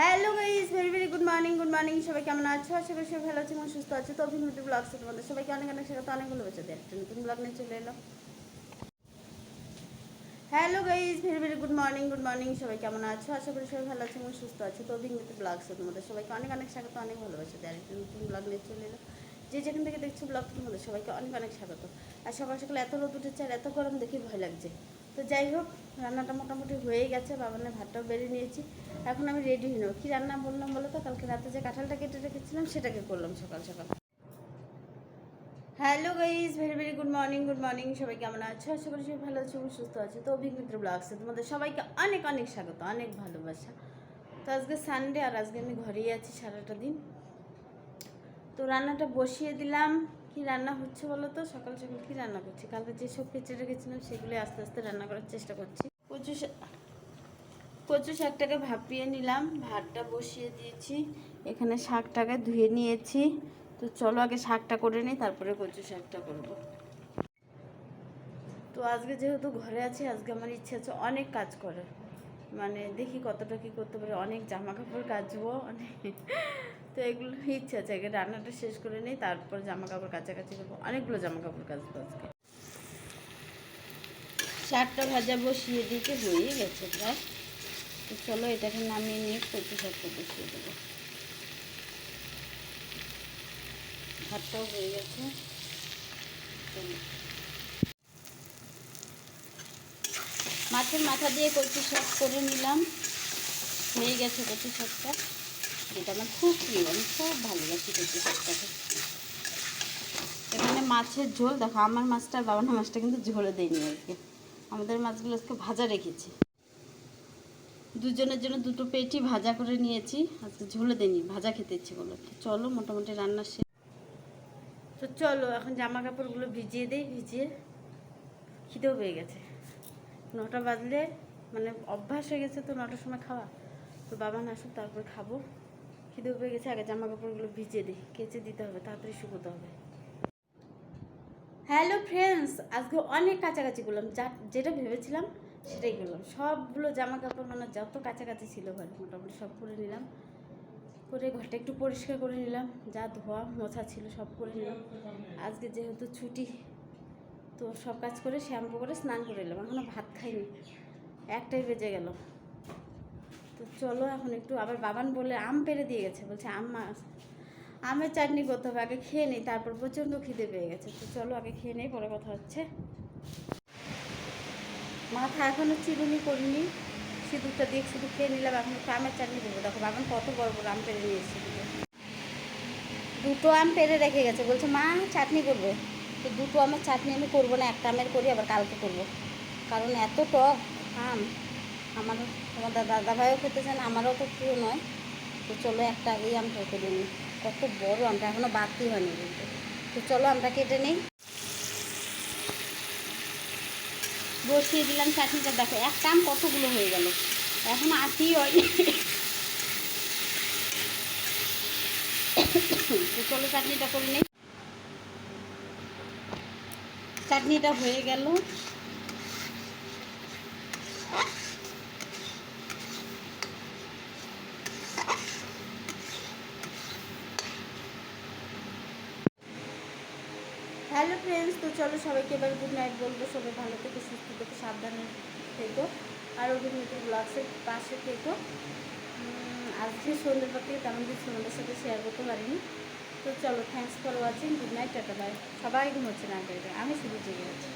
Hello guys very very good morning good morning সবাই কেমন আছো? আশা করি সবাই ভালো আছে এবং সুস্থ আছে। তো অভিনতি ব্লগ তোমাদের সবাইকে অনেক অনেক স্বাগত, অনেক ভালোবাসা দেয় একটা নতুন ব্লগ নিয়ে চলে এলো hello guys very very good morning good morning সবাই কেমন আছো? আশা করি সবাই ভালো আছে এবং সুস্থ আছে। তো অভিনতি ব্লগ তোমাদের সবাইকে অনেক অনেক স্বাগত, অনেক ভালোবাসা দেয় একটা নতুন ব্লগ নিয়ে চলে এলো যে যেখান থেকে দেখছ ব্লগ তোমাদের সবাইকে অনেক অনেক স্বাগত। আর সকাল সকাল এত রোদ উঠেছে আর এত গরম দেখে ভয় লাগছে। তো যাই হোক, রান্নাটা মোটামুটি হয়েই গেছে, বাবানের ভাতটাও বেড়ে নিয়েছি। এখন আমি রেডি হয়ে নেব। কী রান্না বললাম বলো তো? কালকে রাতে যে কাঁঠালটা কেটে রেখেছিলাম, সেটাকে করলাম সকাল সকাল। Hello guys very very good morning good morning সবাই কেমন আছো? আশা করি সবাই ভালো আছো, সুস্থ আছো। তো অভিজ্ঞতা ব্লগসে তোমাদের সবাইকে অনেক অনেক স্বাগত, অনেক ভালোবাসা। তো আজকে সানডে আর আজকে আমি ঘরেই আছি সারাটা দিন। তো রান্নাটা বসিয়ে দিলাম। কি রান্না হচ্ছে বলো তো সকাল সকাল কি রান্না করছি? কালকে যেসব কেচে রেখেছিলাম সেগুলো আস্তে আস্তে রান্না করার চেষ্টা করছি। কচু কচু শাকটাকে ভাপিয়ে নিলাম, ভাতটা বসিয়ে দিয়েছি। এখানে শাকটাকে ধুয়ে নিয়েছি। তো চলো আগে শাকটা করে নিই, তারপরে কচু শাকটা করব। তো আজকে যেহেতু ঘরে আছি, আজকে আমার ইচ্ছে আছে অনেক কাজ করে মানে দেখি কতটা কি করতে পারি। অনেক জামা কাপড় কাচবো, অনেক। তো এগুলো ইচ্ছে আছে, আগে রান্নাটা শেষ করে নিই, তারপর জামা কাপড় কাছাকাছি করব। অনেকগুলো জামা কাপড় কাচবো আজকে। শাকটা ভাজা বসিয়ে দিতে হয়ে গেছে প্রায়। চলো এটাকে নামিয়ে নিয়ে কচু শাকটা বসিয়ে দেবো। ভাতটাও হয়ে গেছে। মাছের মাথা দিয়ে কচু শাক করে নিলাম। হয়ে গেছে কচু শাকটা। যেটা আমার খুব প্রিয়, আমি খুব ভালোবাসি কচু শাকটাকে। এখানে মাছের ঝোল, দেখো আমার মাছটা বাবানা মাছটা কিন্তু ঝোলে দেয়নি আজকে। আমাদের মাছগুলো আজকে ভাজা রেখেছি। দুজনের জন্য দুটো পেটি ভাজা করে নিয়েছি। আজকে ঝোলে দেয়নি, ভাজা খেতে ইচ্ছে করল চলো, মোটামুটি রান্না শেষ। তো চলো, এখন জামা কাপড়গুলো ভিজিয়ে দেই, ভিজিয়ে খিদেও পেয়ে গেছে। নটা বাজলে মানে অভ্যাস হয়ে গেছে তো নটার সময় খাওয়া। তো বাবা না আসুক, তারপর খাব। খিদে পেয়ে গেছে, আগে জামা কাপড়গুলো ভিজিয়ে দিই, কেচে দিতে হবে, তাড়াতাড়ি শুকোতে হবে। হ্যালো ফ্রেন্ডস, আজকে অনেক কাছাকাছি করলাম যা, যেটা ভেবেছিলাম সেটাই করলাম। সবগুলো জামা কাপড় মানে যত কাছাকাছি ছিল ঘরে, মোটামুটি সব করে নিলাম। করে ঘরটা একটু পরিষ্কার করে নিলাম। যা ধোয়া মোছা ছিল সব করে নিলাম। আজকে যেহেতু ছুটি তো সব কাজ করে শ্যাম্পু করে স্নান করে এলাম। এখনও ভাত খাইনি। একটাই বেজে গেল। তো চলো এখন একটু আবার বাবান বলে আম পেরে দিয়ে গেছে। বলছে আম আমের চাটনি করতে হবে। আগে খেয়ে নিই, তারপর প্রচণ্ড খিদে পেয়ে গেছে। তো চলো আগে খেয়ে নেই, পরে কথা হচ্ছে। মাথা এখনও চিরুনি করিনি। সিঁদুরটা দিয়ে শুধু খেয়ে নিলাম, এখন একটু আমের চাটনি দেবো। দেখো, বাবান কত বড় বড় আম পেরে নিয়ে এসেছে। দুটো আম পেরে রেখে গেছে। বলছে, মা চাটনি করবে। তো দুটো আমের চাটনি আমি করব না, একটা আমের করি, আবার কালকে করব। কারণ এত টক আম আমার দাদা দাদাভাইও খেতে চান আমারও তো প্রিয় নয়। তো চলো একটা এই আমটা করে নিই। কত বড় আমটা এখনও বাড়তি হয়নি কিন্তু। তো চলো আমরা কেটে নিই। বসিয়ে দিলাম চাটনিটা। দেখো, একটা আম কতগুলো হয়ে গেল। এখন আটি হয়নি। তো চলো চাটনিটা করে নিই। চাটনিটা হয়ে গেল। হ্যালো ফ্রেন্ডস তো চলো সবাইকে এবার গুড নাইট বলব। সবাই ভালো থেকে, সুস্থ থেকে, সাবধানে থেকো। আর অভিনেত্রী ব্লগসের পাশে থেকো। আজকে সন্ধ্যের থেকে তেমন কিছু সাথে শেয়ার করতে পারিনি। তো চলো thanks for watching good night tata bye সবাই ঘুমোচ্ছে না আমি শুধু জেগে আছি।